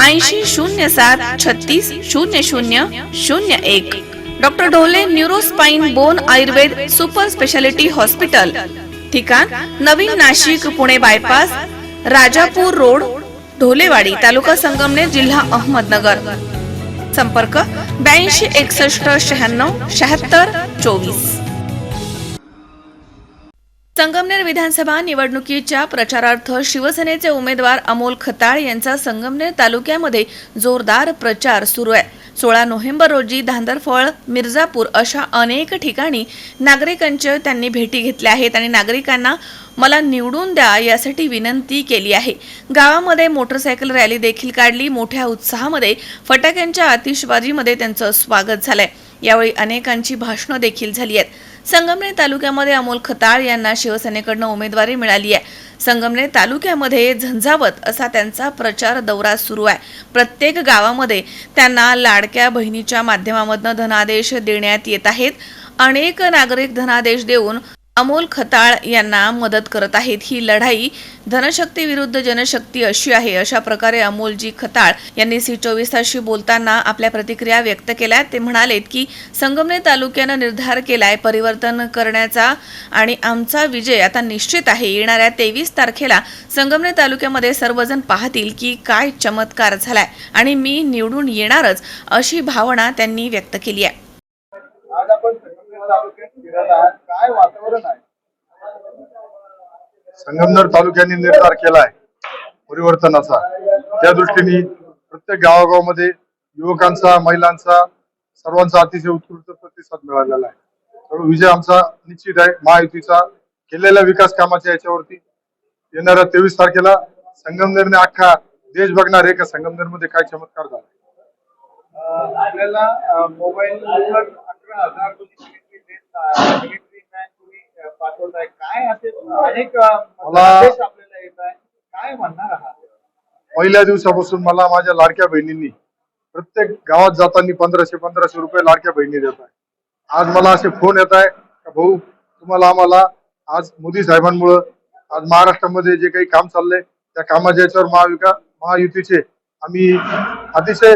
ऐंशी शून्य सात छत्तीस शून्य शून्य शून्य एक. Doctor Dhole neuro spine bone Ayurveda super speciality hospital. ठिकाण नवीन नाशिक पुणे बायपास राजापूर रोड ढोलेवाडी तालुका संगमनेर जिल्हा अहमदनगर. संपर्क ब्याऐंशी एकसष्ट शहाण्णव शहात्तर चोवीस. संगमनेर विधानसभा निवडणुकीच्या प्रचारार्थ शिवसेनेचे उमेदवार अमोल खताळ यांचा संगमनेर तालुक्यामध्ये जोरदार प्रचार सुरू आहे. सोळा नोव्हेंबर रोजी धांदरफळ मिर्झापूर अशा अनेक ठिकाणी नागरिकांच्या त्यांनी भेटी घेतल्या आहेत आणि नागरिकांना मला निवडून द्या यासाठी विनंती केली आहे. गावामध्ये मोटरसायकल रॅली देखील काढली. मोठ्या उत्साहामध्ये फटाक्यांच्या आतिषबाजीमध्ये त्यांचं स्वागत झालंय. यावेळी अनेकांची भाषणं देखील झाली आहेत. संगमनेर तालुक्यामध्ये अमोल खताळ यांना शिवसेनेकडनं उमेदवारी मिळाली आहे. संगमनेर तालुक्यामध्ये झंझावत असा त्यांचा प्रचार दौरा सुरू आहे. प्रत्येक गावामध्ये त्यांना लाडक्या बहिणीच्या माध्यमामधनं धनादेश देण्यात येत आहेत. अनेक नागरिक धनादेश देऊन अमोल खताळ यांना मदत करत आहेत. ही लढाई धनशक्ती विरुद्ध जनशक्ती अशी आहे. अशा प्रकारे अमोलजी खताळ यांनी सी चोवीस तासशी बोलताना आपल्या प्रतिक्रिया व्यक्त केल्या. ते म्हणालेत की संगमनेर तालुक्यानं निर्धार केलाय परिवर्तन करण्याचा आणि आमचा विजय आता निश्चित आहे. येणाऱ्या तेवीस तारखेला संगमनेर तालुक्यामध्ये सर्वजण पाहतील की काय चमत्कार झालाय आणि मी निवडून येणारच अशी भावना त्यांनी व्यक्त केली आहे आज आपण संगमनेर तालुक्यात फिरत आहात काय वातावरण आहे? संगमनेर तालुक्याने निर्धार केलाय परिवर्तनाचा. त्या दृष्टीने प्रत्येक गावागावामध्ये युवकांचा महिलांचा सर्वांचा अतिशय उत्कृष्ट प्रतिसाद मिळालेला आहे. त्यामुळे विजय आमचा निश्चित आहे. महायुतीचा केलेल्या विकास कामाच्या याच्यावरती येणाऱ्या तेवीस तारखेला संगमनेरने अख्खा देश बघणार आहे का? संगमनेरमध्ये काय चमत्कार झाला आपल्याला अं, मोबाईलवर अकरा हजार पहिल्या दिवसापासून मला माझ्या लाडक्या बहिणींनी प्रत्येक गावात जाताना पंधराशे पंधराशे रुपये लाडक्या बहिणी देत आहे. आज मला असे फोन येत आहे का भाऊ तुम्हाला आम्हाला आज मोदी साहेबांमुळं आज महाराष्ट्रामध्ये जे काही काम चाललंय त्या कामाच्या याच्यावर महाविका महायुतीचे आम्ही अतिशय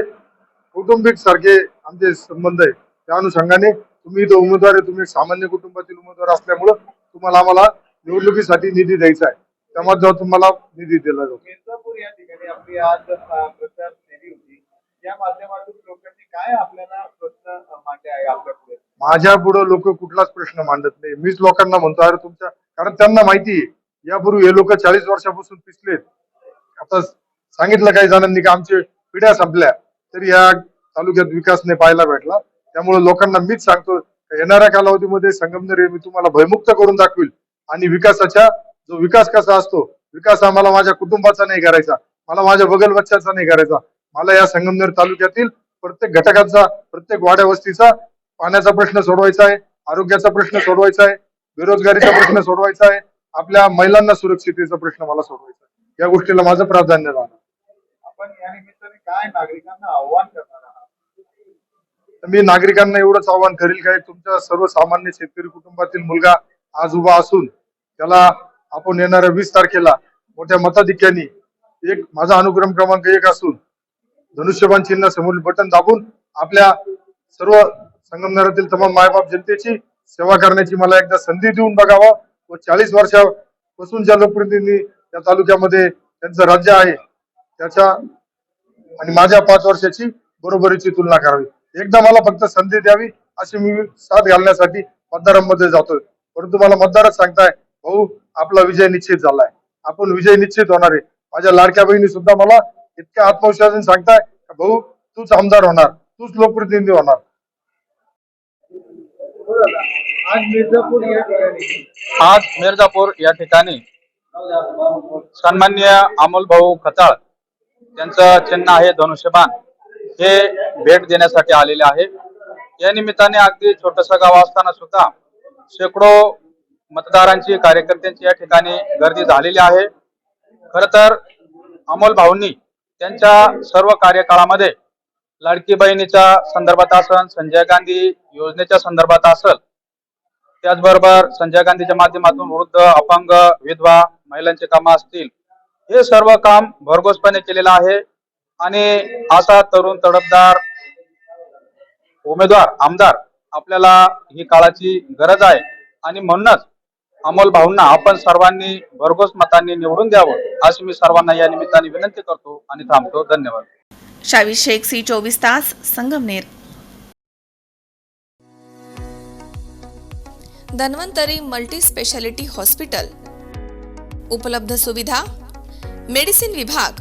कौटुंबिक सारखे आमचे संबंध आहे. त्या अनुषंगाने तुम्ही इथं उमेदवार आहे तुम्ही सामान्य कुटुंबातील उमेदवार असल्यामुळं तुम्हाला आम्हाला निवडणुकीसाठी निधी द्यायचा आहे. त्यामध्ये तुम्हाला निधी दिला जातो. मिर्जापूर या ठिकाणी आपली आज प्रचार फेरी होती. या माध्यमातून लोकांनी काय आपल्याला प्रश्न मांडले आहे आपल्या पुढे माझ्या पुढे लोक कुठलाच प्रश्न मांडत नाही. मीच लोकांना म्हणतो अरे तुमच्या कारण त्यांना माहिती आहे. यापूर्वी हे लोक चाळीस वर्षापासून पिसलेत. आता सांगितलं काही जणांनी की आमचे पिढ्या संपल्या. तरी या तालुक्यात विकास नाही पाहायला भेटला. त्यामुळे लोकांना मीच सांगतो येणाऱ्या कालावधीमध्ये संगमनेर हे मी तुम्हाला भयमुक्त करून दाखवील. आणि विकासाच्या जो विकास कसा असतो विकास हा मला माझ्या कुटुंबाचा नाही करायचा मला माझ्या बगल बच्चाचा नाही करायचा. मला या संगमनेर तालुक्यातील प्रत्येक घटकाचा प्रत्येक वाड्या वस्तीचा पाण्याचा प्रश्न सोडवायचा आहे आरोग्याचा प्रश्न सोडवायचा आहे बेरोजगारीचा प्रश्न सोडवायचा आहे आपल्या महिलांना सुरक्षितेचा प्रश्न मला सोडवायचा आहे. या गोष्टीला माझं प्राधान्य राहणार. आपण या निमित्ताने काय नागरिकांना आव्हान करणार मी नागरिकांना एवढंच आव्हान करेल काय तुमच्या सर्वसामान्य शेतकरी कुटुंबातील मुलगा आज उभा असून त्याला आपण येणाऱ्या वीस तारखेला मोठ्या मताधिक्याने एक माझा अनुक्रम क्रमांक एक असून धनुष्यबाण चिन्ह समोर बटन दाबून आपल्या सर्व संगमनेरातील तमाम मायबाप जनतेची सेवा करण्याची मला एकदा संधी देऊन बघावा व चाळीस वर्षापासून ज्या लोकप्रतिनिधी त्या तालुक्यामध्ये त्यांचं राज्य आहे त्याच्या आणि माझ्या पाच वर्षाची बरोबरीची तुलना करावी. एकदा मला फक्त संधी द्यावी अशी मी साथ घालण्यासाठी मतदारांमध्ये जातोय. परंतु मला मतदारच सांगताय भाऊ आपला विजय निश्चित झालाय. आपण विजय निश्चित होणार आहे. माझ्या लाडक्या बहिणी सुद्धा मला इतक्या आत्मविश्वासाने सांगताय का भाऊ तूच आमदार होणार तूच लोकप्रतिनिधी होणार. आज मिर्जापूर या ठिकाणी. आज या ठिकाणी सन्मान्य अमोल भाऊ खताळ त्यांचं चिन्ह आहे धनुष्यबाण. हे भेट देण्यासाठी आलेले आहे. या निमित्ताने अगदी छोटस गाव असताना सुद्धा शेकडो मतदारांची कार्यकर्त्यांची या ठिकाणी गर्दी झालेली आहे. खर तर अमोल भाऊंनी त्यांच्या सर्व कार्यकाळामध्ये लाडकी बहिणीच्या संदर्भात असल संजय गांधी योजनेच्या संदर्भात असल त्याचबरोबर संजय गांधीच्या माध्यमातून वृद्ध अपंग विधवा महिलांचे कामं असतील हे सर्व काम भरघोसपणे केलेलं आहे. आणि असा तरुण तडफदार उमेदवार आमदार आपल्याला ही काळाची गरज आहे. आणि म्हणूनच अमोल भाऊंना आपण सर्वांनी भरघोस मतांनी निवडून द्यावं अशी मी सर्वांना या निमित्ताने विनंती करतो आणि थांबतो. धन्यवाद. शावी शेख सी चोवीस तास Sangamner. Dhanvantari multi speciality hospital. उपलब्ध सुविधा मेडिसिन विभाग